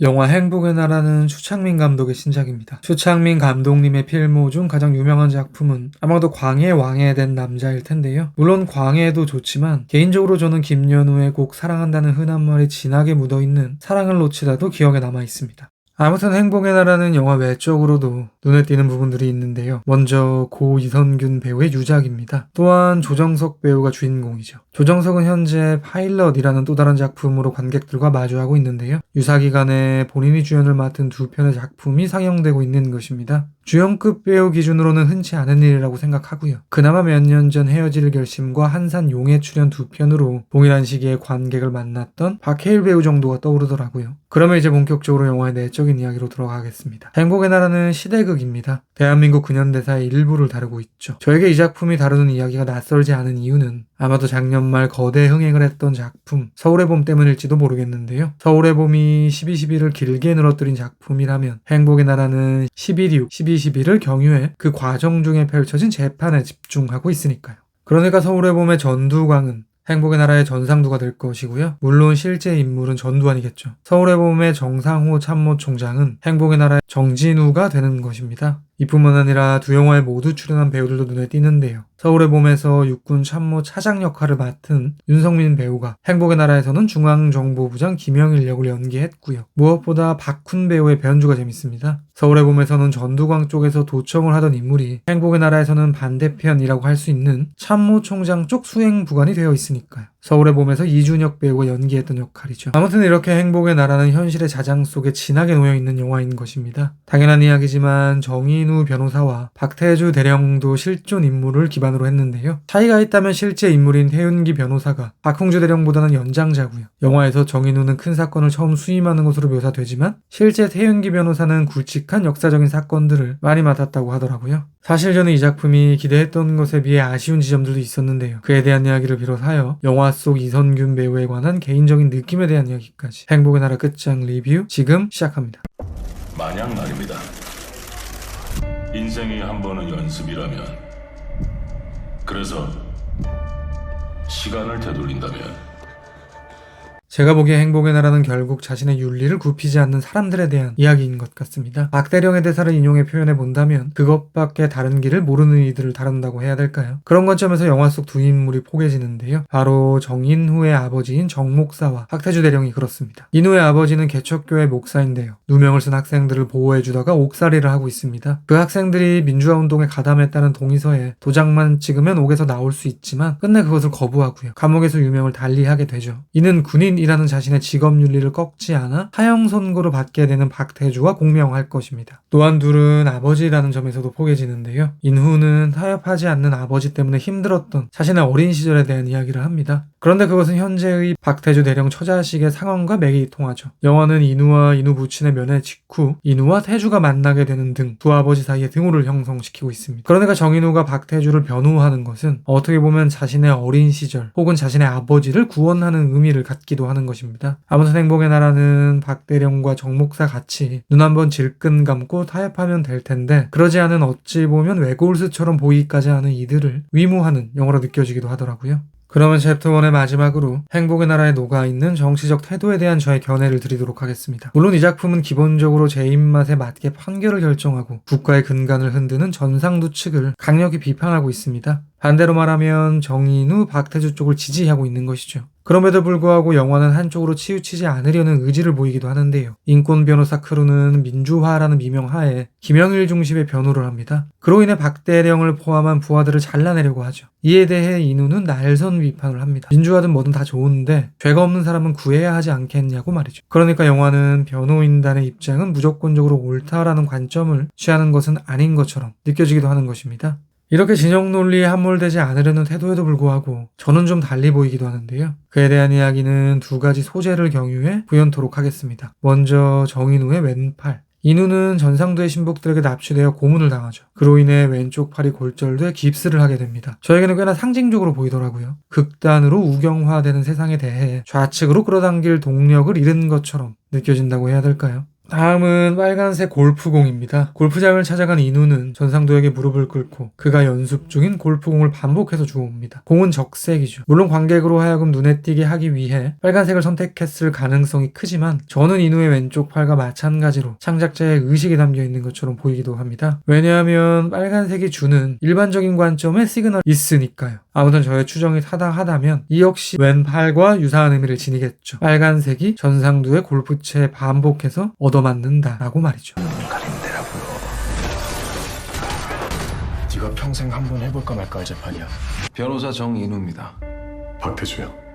영화 행복의 나라는 추창민 감독의 신작입니다. 추창민 감독님의 필모 중 가장 유명한 작품은 아마도 광해 왕에 된 남자일 텐데요. 물론 광해도 좋지만 개인적으로 저는 김연우의 곡 사랑한다는 흔한 말이 진하게 묻어있는 사랑을 놓치다도 기억에 남아 있습니다. 아무튼 행복의 나라는 영화 외적으로도 눈에 띄는 부분들이 있는데요. 먼저 고 이선균 배우의 유작입니다. 또한 조정석 배우가 주인공이죠. 조정석은 현재 파일럿이라는 또 다른 작품으로 관객들과 마주하고 있는데요. 유사 기간에 본인이 주연을 맡은 두 편의 작품이 상영되고 있는 것입니다. 주연급 배우 기준으로는 흔치 않은 일이라고 생각하고요. 그나마 몇 년 전 헤어질 결심과 한산 용의 출연 두 편으로 동일한 시기에 관객을 만났던 박해일 배우 정도가 떠오르더라고요. 그러면 이제 본격적으로 영화의 내적인 이야기로 들어가겠습니다. 행복의 나라는 시대극입니다. 대한민국 근현대사의 일부를 다루고 있죠. 저에게 이 작품이 다루는 이야기가 낯설지 않은 이유는 아마도 작년 말 거대 흥행을 했던 작품 서울의 봄 때문일지도 모르겠는데요. 서울의 봄이 12.12를 길게 늘어뜨린 작품이라면 행복의 나라는 11.6, 12.12를 경유해 그 과정 중에 펼쳐진 재판에 집중하고 있으니까요. 그러니까 서울의 봄의 전두광은 행복의 나라의 전상두가 될 것이고요. 물론 실제 인물은 전두환이겠죠. 서울의 봄의 정상호 참모총장은 행복의 나라의 정진우가 되는 것입니다. 이뿐만 아니라 두 영화에 모두 출연한 배우들도 눈에 띄는데요. 서울의 봄에서 육군 참모 차장 역할을 맡은 윤성민 배우가 행복의 나라에서는 중앙정보부장 김영일 역을 연기했고요. 무엇보다 박훈 배우의 변주가 재밌습니다. 서울의 봄에서는 전두광 쪽에서 도청을 하던 인물이 행복의 나라에서는 반대편이라고 할 수 있는 참모 총장 쪽 수행부관이 되어 있으니까요. 서울의 봄에서 이준혁 배우가 연기했던 역할이죠. 아무튼 이렇게 행복의 나라는 현실의 자장 속에 진하게 놓여있는 영화인 것입니다. 당연한 이야기지만 정인우 변호사와 박태주 대령도 실존 인물을 기반으로 했는데요. 차이가 있다면 실제 인물인 태윤기 변호사가 박홍주 대령보다는 연장자고요. 영화에서 정인우는 큰 사건을 처음 수임하는 것으로 묘사되지만 실제 태윤기 변호사는 굵직한 역사적인 사건들을 많이 맡았다고 하더라고요. 사실 저는 이 작품이 기대했던 것에 비해 아쉬운 지점들도 있었는데요. 그에 대한 이야기를 비롯하여 영화 속 이선균 배우에 관한 개인적인 느낌에 대한 이야기까지 행복의 나라 끝장 리뷰 지금 시작합니다. 만약 말입니다. 인생이 한 번은 연습이라면, 그래서 시간을 되돌린다면, 제가 보기에 행복의 나라는 결국 자신의 윤리를 굽히지 않는 사람들에 대한 이야기인 것 같습니다. 박대령의 대사를 인용해 표현해 본다면 그것밖에 다른 길을 모르는 이들을 다룬다고 해야 될까요? 그런 관점에서 영화 속 두 인물이 포개지는데요. 바로 정인후의 아버지인 정목사와 학태주 대령이 그렇습니다. 인후의 아버지는 개척교회 목사인데요. 누명을 쓴 학생들을 보호해주다가 옥살이를 하고 있습니다. 그 학생들이 민주화 운동에 가담했다는 동의서에 도장만 찍으면 옥에서 나올 수 있지만 끝내 그것을 거부하고요. 감옥에서 유명을 달리하게 되죠. 이는 군인 이라는 자신의 직업 윤리를 꺾지 않아 하형 선고를 받게 되는 박태주와 공명할 것입니다. 또한 둘은 아버지라는 점에서도 포개지는데요. 인후는 타협하지 않는 아버지 때문에 힘들었던 자신의 어린 시절에 대한 이야기를 합니다. 그런데 그것은 현재의 박태주 대령 처자식의 상황과 맥이 통하죠. 영화는 인우와 인우 부친의 면회 직후 인우와 태주가 만나게 되는 등 두 아버지 사이의 등호를 형성시키고 있습니다. 그러니까 정인우가 박태주를 변호하는 것은 어떻게 보면 자신의 어린 시절 혹은 자신의 아버지를 구원하는 의미를 갖기도 하는 것입니다. 아무튼 행복의 나라는 박대령과 정목사 같이 눈 한번 질끈 감고 타협하면 될 텐데 그러지 않은 어찌 보면 외골수처럼 보이기까지 하는 이들을 위무하는 영화로 느껴지기도 하더라고요. 그러면 챕터 1의 마지막으로 행복의 나라에 녹아있는 정치적 태도에 대한 저의 견해를 드리도록 하겠습니다. 물론 이 작품은 기본적으로 제 입맛에 맞게 판결을 결정하고 국가의 근간을 흔드는 전상두 측을 강력히 비판하고 있습니다. 반대로 말하면 정인우, 박태주 쪽을 지지하고 있는 것이죠. 그럼에도 불구하고 영화는 한쪽으로 치우치지 않으려는 의지를 보이기도 하는데요. 인권 변호사 크루는 민주화라는 미명하에 김영일 중심의 변호를 합니다. 그로 인해 박대령을 포함한 부하들을 잘라내려고 하죠. 이에 대해 인우는 날선 비판을 합니다. 민주화든 뭐든 다 좋은데 죄가 없는 사람은 구해야 하지 않겠냐고 말이죠. 그러니까 영화는 변호인단의 입장은 무조건적으로 옳다라는 관점을 취하는 것은 아닌 것처럼 느껴지기도 하는 것입니다. 이렇게 진영 논리에 함몰되지 않으려는 태도에도 불구하고 저는 좀 달리 보이기도 하는데요. 그에 대한 이야기는 두 가지 소재를 경유해 구현토록 하겠습니다. 먼저 정인우의 왼팔. 인우는 전상도의 신복들에게 납치되어 고문을 당하죠. 그로 인해 왼쪽 팔이 골절돼 깁스를 하게 됩니다. 저에게는 꽤나 상징적으로 보이더라고요. 극단으로 우경화되는 세상에 대해 좌측으로 끌어당길 동력을 잃은 것처럼 느껴진다고 해야 될까요? 다음은 빨간색 골프공입니다. 골프장을 찾아간 인우는 전상도에게 무릎을 꿇고 그가 연습 중인 골프공을 반복해서 주워옵니다. 공은 적색이죠. 물론 관객으로 하여금 눈에 띄게 하기 위해 빨간색을 선택했을 가능성이 크지만 저는 인우의 왼쪽 팔과 마찬가지로 창작자의 의식이 담겨 있는 것처럼 보이기도 합니다. 왜냐하면 빨간색이 주는 일반적인 관점에 시그널이 있으니까요. 아무튼 저의 추정이 타당하다면 이 역시 왼팔과 유사한 의미를 지니겠죠. 빨간색이 전상두의 골프채에 반복해서 얻어 맞는다라고 말이죠. 네가 평생 한 번 해볼까 말까 할 재판이야. 변호사 정인우입니다. 박태주야.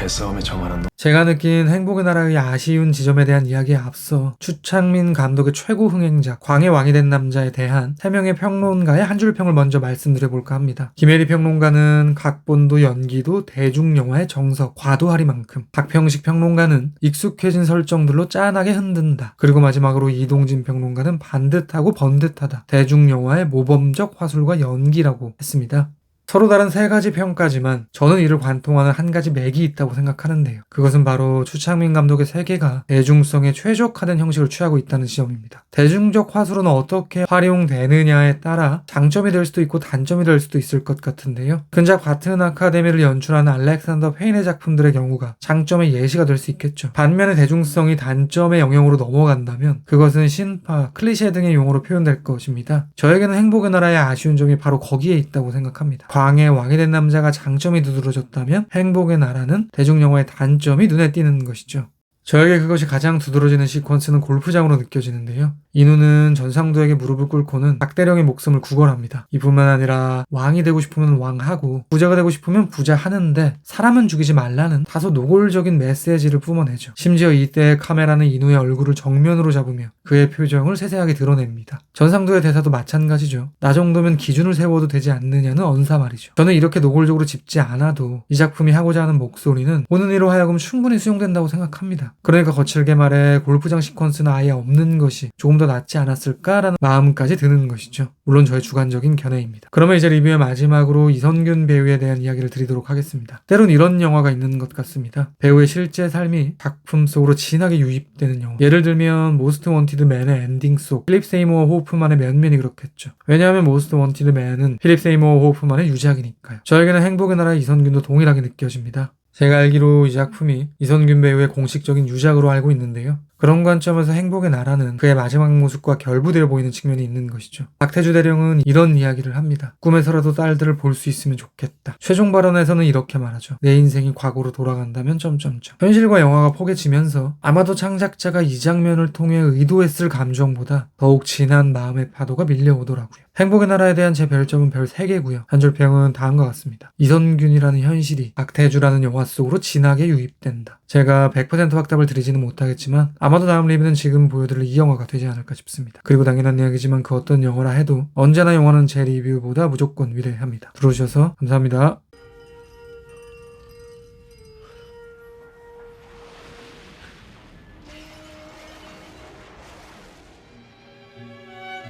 개싸움에 정하는 놈. 제가 느낀 행복의 나라의 아쉬운 지점에 대한 이야기에 앞서 추창민 감독의 최고 흥행작 광의 왕이 된 남자에 대한 세 명의 평론가의 한 줄 평을 먼저 말씀드려볼까 합니다. 김혜리 평론가는 각본도 연기도 대중 영화의 정석 과도하리만큼 박평식 평론가는 익숙해진 설정들로 짠하게 흔든다. 그리고 마지막으로 이동진 평론가는 반듯하고 번듯하다. 대중 영화의 모범적 화술과 연기라고 했습니다. 서로 다른 세 가지 평가지만 저는 이를 관통하는 한 가지 맥이 있다고 생각하는데요. 그것은 바로 추창민 감독의 세계가 대중성에 최적화된 형식을 취하고 있다는 지점입니다. 대중적 화술은 어떻게 활용되느냐에 따라 장점이 될 수도 있고 단점이 될 수도 있을 것 같은데요. 근작 바튼 아카데미를 연출하는 알렉산더 페인의 작품들의 경우가 장점의 예시가 될 수 있겠죠. 반면에 대중성이 단점의 영역으로 넘어간다면 그것은 신파, 클리셰 등의 용어로 표현될 것입니다. 저에게는 행복의 나라의 아쉬운 점이 바로 거기에 있다고 생각합니다. 광의 왕이 된 남자가 장점이 두드러졌다면 행복의 나라는 대중영화의 단점이 눈에 띄는 것이죠. 저에게 그것이 가장 두드러지는 시퀀스는 골프장으로 느껴지는데요. 인우는 전상도에게 무릎을 꿇고는 박대령의 목숨을 구걸합니다. 이뿐만 아니라 왕이 되고 싶으면 왕하고 부자가 되고 싶으면 부자 하는데 사람은 죽이지 말라는 다소 노골적인 메시지를 뿜어내죠. 심지어 이때 카메라는 인우의 얼굴을 정면으로 잡으며 그의 표정을 세세하게 드러냅니다. 전상도의 대사도 마찬가지죠. 나 정도면 기준을 세워도 되지 않느냐는 언사 말이죠. 저는 이렇게 노골적으로 짚지 않아도 이 작품이 하고자 하는 목소리는 보는 이로 하여금 충분히 수용된다고 생각합니다. 그러니까 거칠게 말해 골프장 시퀀스는 아예 없는 것이 조금 더 낫지 않았을까라는 마음까지 드는 것이죠. 물론 저의 주관적인 견해입니다. 그러면 이제 리뷰의 마지막으로 이선균 배우에 대한 이야기를 드리도록 하겠습니다. 때론 이런 영화가 있는 것 같습니다. 배우의 실제 삶이 작품 속으로 진하게 유입되는 영화. 예를 들면 모스트 원티드 맨의 엔딩 속 필립 세이모어 호프만의 면면이 그렇겠죠. 왜냐하면 모스트 원티드 맨은 필립 세이모어 호프만의 유작이니까요. 저에게는 행복의 나라 이선균도 동일하게 느껴집니다. 제가 알기로 이 작품이 이선균 배우의 공식적인 유작으로 알고 있는데요. 그런 관점에서 행복의 나라는 그의 마지막 모습과 결부되어 보이는 측면이 있는 것이죠. 박태주 대령은 이런 이야기를 합니다. 꿈에서라도 딸들을 볼 수 있으면 좋겠다. 최종 발언에서는 이렇게 말하죠. 내 인생이 과거로 돌아간다면 점점점. 현실과 영화가 포개지면서 아마도 창작자가 이 장면을 통해 의도했을 감정보다 더욱 진한 마음의 파도가 밀려오더라고요. 행복의 나라에 대한 제 별점은 별 3개고요. 한줄 평은 다음과 같습니다. 이선균이라는 현실이 박태주라는 영화 속으로 진하게 유입된다. 제가 100% 확답을 드리지는 못하겠지만 아마도 다음 리뷰는 지금 보여드릴 이 영화가 되지 않을까 싶습니다. 그리고 당연한 이야기지만 그 어떤 영화라 해도 언제나 영화는 제 리뷰보다 무조건 위대합니다. 들어주셔서 감사합니다.